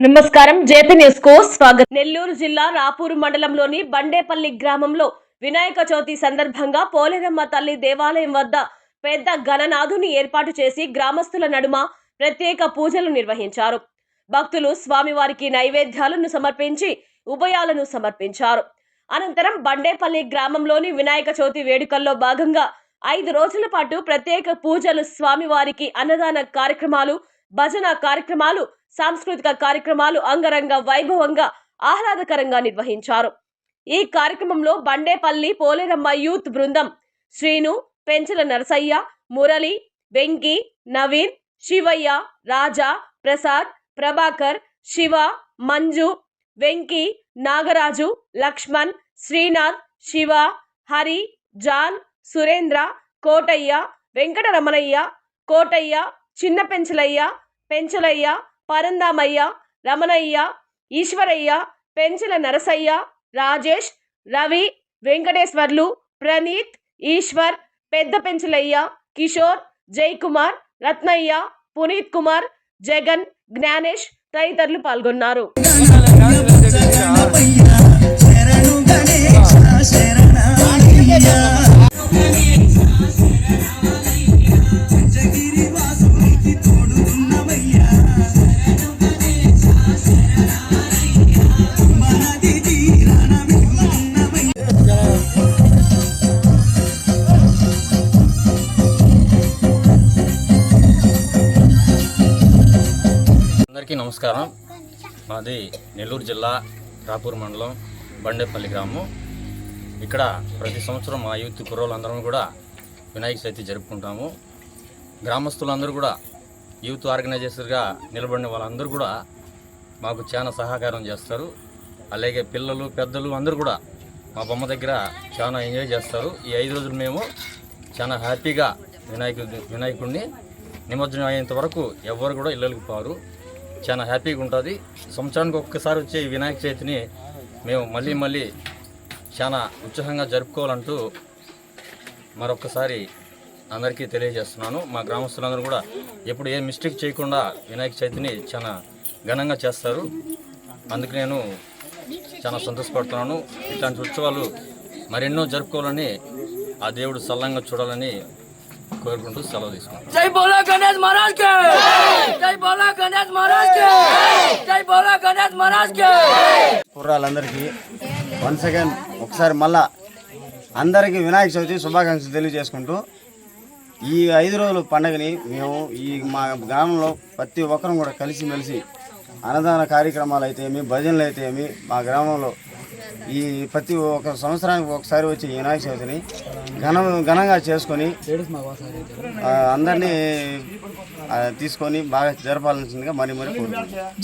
నమస్కారం. జేపీ న్యూస్కు స్వాగతం. నెల్లూరు జిల్లా రాపూరు మండలంలోని బండేపల్లి గ్రామంలో వినాయక చవితి సందర్భంగా పోలేరమ్మ తల్లి దేవాలయం వద్ద పెద్ద గణనాథుని ఏర్పాటు చేసి గ్రామస్తుల నడుమ ప్రత్యేక పూజలు నిర్వహించారు. భక్తులు స్వామివారికి నైవేద్యాలను సమర్పించి ఉభయాలను సమర్పించారు. అనంతరం బండేపల్లి గ్రామంలోని వినాయక చవితి వేడుకల్లో భాగంగా ఐదు రోజుల పాటు ప్రత్యేక పూజలు స్వామివారికి అన్నదాన కార్యక్రమాలు భజన కార్యక్రమాలు సాంస్కృతిక కార్యక్రమాలు అంగరంగ వైభవంగా ఆహ్లాదకరంగా నిర్వహించారు. ఈ కార్యక్రమంలో బండేపల్లి పోలేరమ్మ యూత్ బృందం శ్రీను పెంచల నరసయ్య మురళి వెంకీ నవీన్ శివయ్య రాజా ప్రసాద్ ప్రభాకర్ శివ మంజు వెంకీ నాగరాజు లక్ష్మణ్ శ్రీనాథ్ శివ హరి జాన్ సురేంద్ర కోటయ్య వెంకటరమణయ్య కోటయ్య చిన్న పెంచలయ్య పెంచలయ్య పరందామయ్య రమణయ్య ఈశ్వరయ్య పెంచల నరసయ్య రాజేష్ రవి వెంకటేశ్వర్లు ప్రణీత్ ఈశ్వర్ పెద్ద పెంచలయ్య కిషోర్ జైకుమార్ రత్నయ్య పునీత్ కుమార్ జగన్ జ్ఞానేష్ తదితరులు పాల్గొన్నారు. శరణు అందరికీ నమస్కారం. మాది నెల్లూరు జిల్లా రాపూర్ మండలం బండేపల్లి గ్రామం. ఇక్కడ ప్రతి సంవత్సరం మా యూత్ కుర్రోళ్ళందరం కూడా వినాయక చవితి జరుపుకుంటాము. గ్రామస్తులందరూ కూడా యూత్ ఆర్గనైజర్స్గా నిలబడిన వాళ్ళందరూ కూడా మాకు చాలా సహకారం చేస్తారు. అలాగే పిల్లలు పెద్దలు అందరూ కూడా మా బొమ్మ దగ్గర చాలా ఎంజాయ్ చేస్తారు. ఈ ఐదు రోజులు మేము చాలా హ్యాపీగా వినాయకుడు వినాయకుడిని నిమజ్జనం అయ్యేంత వరకు ఎవరు కూడా ఇళ్ళకి పోరు. చాలా హ్యాపీగా ఉంటుంది. సంవత్సరానికి ఒక్కసారి వచ్చే వినాయక చవితిని మేము మళ్ళీ మళ్ళీ చాలా ఉత్సాహంగా జరుపుకోవాలంటూ మరొక్కసారి అందరికీ తెలియజేస్తున్నాను. మా గ్రామస్తులందరూ కూడా ఎప్పుడు ఏ మిస్టేక్ చేయకుండా వినాయక చవితిని చాలా ఘనంగా చేస్తారు. అందుకు నేను చాలా సంతోషపడుతున్నాను. ఇట్లాంటి ఉత్సవాలు మరెన్నో జరుపుకోవాలని ఆ దేవుడు సల్లంగా చూడాలని కోరుకుంటూ సెలవు తీసుకుంటాం. జై బోలా గణేష్ మహారాజ్ కే! జై బోలా గణేష్ మహారాజ్ కే! జై బోలా గణేష్ మహారాజ్ కే! కుర్రాలందరికీ వన్స్ అగైన్ ఒకసారి మళ్ళా అందరికీ వినాయక చవితి శుభాకాంక్షలు తెలియజేసుకుంటూ ఈ ఐదు రోజుల పండగని మేము ఈ మా గ్రామంలో ప్రతి ఒక్కరం కూడా కలిసిమెలిసి అన్నదాన కార్యక్రమాలు అయితే ఏమి భజనలు అయితే ఏమి మా గ్రామంలో ఈ ప్రతి ఒక సంవత్సరానికి ఒకసారి వచ్చి వినాయక చవితిని ఘన ఘనంగా చేసుకొని అందరినీ తీసుకొని బాగా జరపాల్సిందిగా మరి మరి కోరుకుంటున్నాం.